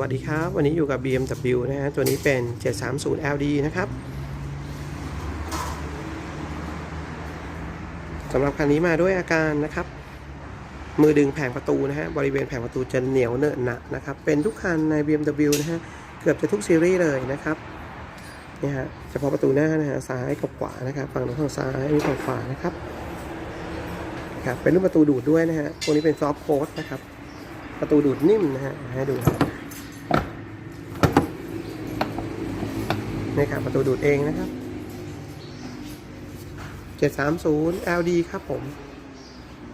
วัสดีครับ วันนี้อยู่กับ BMW นะฮะ ตัวนี้เป็น 730 LD นะครับสำหรับคันนี้มาด้วยอาการนะครับ มือดึงแผงประตูนะฮะ บริเวณแผงประตูจะเหนียวเนอะหนะนะครับ เป็นทุกคันใน BMW นะฮะ เกือบจะทุกซีรีส์เลยนะครับนี่ฮะ เฉพาะประตูหน้านะฮะ ซ้ายกับขวานะครับ ฝั่งนู้นฝั่งซ้ายนนี้ฝั่งขวานะครับครับเป็นรูปประตูดูดด้วยนะฮะ พวกนี้เป็นซอฟต์โค้ดนะครับ ประตูดูดนิ่มนะฮะ ให้ดูครับ นี่ครับประตูดูดเองนะครับ 730 LD ครับผม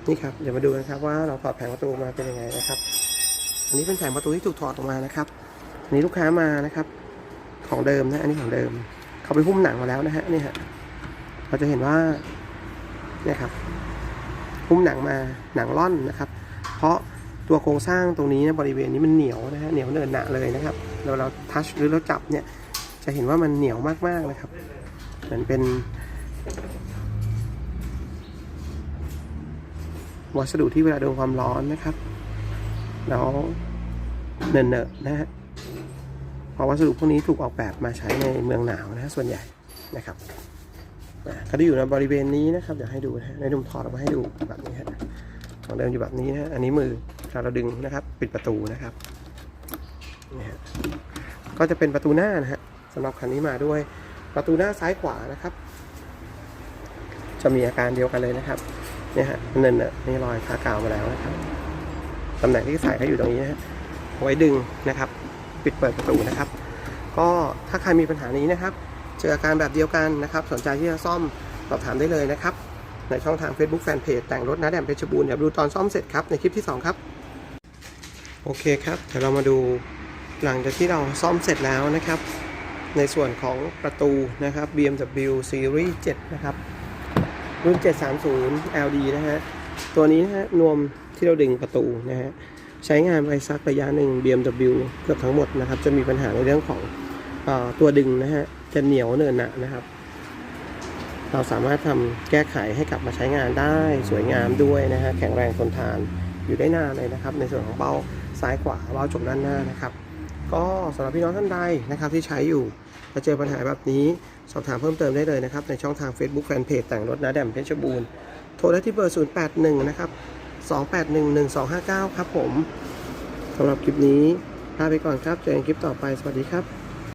นี่ครับ เดี๋ยวมาดูกันครับว่าเราถอดแผงประตูมาเป็นยังไงนะครับ อันนี้เป็นแผงประตูที่ถูกถอดออกมานะครับอันนี้ลูกค้ามานะครับ ของเดิมนะ อันนี้ของเดิม เขาไปหุ้มหนังมาแล้วนะฮะนี่ฮะเราจะเห็นว่าเนี่ยครับหุ้มหนังมาหนังร่อนนะครับ เพราะตัวโครงสร้างตรงนี้นยบริเวณนี้มันเหนียวนะฮะเหนียวเนินหนะเลยนะครับเราเราทัชหรือเราจับเนี่ย จะเห็นว่ามันเหนียวมากๆนะครับ เหมือนเป็น วัสดุที่เวลาโดนความร้อนนะครับ แล้วเนินๆนะฮะเพราะวัสดุพวกนี้ถูกออกแบบมาใช้ในเมืองหนาวนะส่วนใหญ่นะครับอ่าก็จะอยู่ในบริเวณนี้นะครับเดี๋ยวให้ดูนะฮะในดุมถอดออกมาให้ดูแบบนี้ฮะของเดิมอยู่แบบนี้นะฮะอันนี้มือเราดึงนะครับ ปิดประตูนะครับนี่ฮะก็จะเป็นประตูหน้านะฮะ สำหรับคันนี้มาด้วยประตูหน้าซ้ายขวานะครับ จะมีอาการเดียวกันเลยนะครับเนี่ยฮะเนินน่ะนี่รอยทากาวมาแล้วนะครับตำแหน่งที่ใส่เขาอยู่ตรงนี้นะฮะไว้ดึงนะครับ ปิดเปิดประตูนะครับ ก็ถ้าใครมีปัญหานี้นะครับ เจออาการแบบเดียวกันนะครับ สนใจที่จะซ่อมสอบถามได้เลยนะครับ ในช่องทาง Facebook Fanpage แต่งรถนะแดมเพชรบูรณ์เดี๋ยวดูตอนซ่อมเสร็จครับในคลิปที่ 2 ครับ โอเคครับเดี๋ยวเรามาดูหลังจากที่เราซ่อมเสร็จแล้วนะครับ ในส่วนของประตูนะครับ BMW Series 7 นะครับ รุ่น 730 LD นะฮะ ตัวนี้นะฮะนวมที่เราดึงประตูนะฮะ ใช้งานไปสักระยะหนึ่ง BMW เกือบทั้งหมดนะครับ จะมีปัญหาในเรื่องของออตัวดึงนะฮะ จะเหนียวเนินหนะนะครับ เราสามารถทำแก้ไขให้กลับมาใช้งานได้สวยงามด้วยนะฮะ แข็งแรงทนทานอยู่ได้นานเลยนะครับ ในส่วนของเบ้าซ้ายขวาเบ้าจบด้านหน้านะครับ ก็สำหรับพี่น้องท่านใดนะครับที่ใช้อยู่ถ้าเจอปัญหาแบบนี้สอบถามเพิ่มเติมได้เลยนะครับในช่องทาง Facebook Fanpage แต่งรถนะแดมเพชรบูรณ์โทรได้ที่เบอร์ 081 นะครับ 2811259 ครับผมสำหรับคลิปนี้ลาไปก่อนครับ เจอกันคลิปต่อไป สวัสดีครับ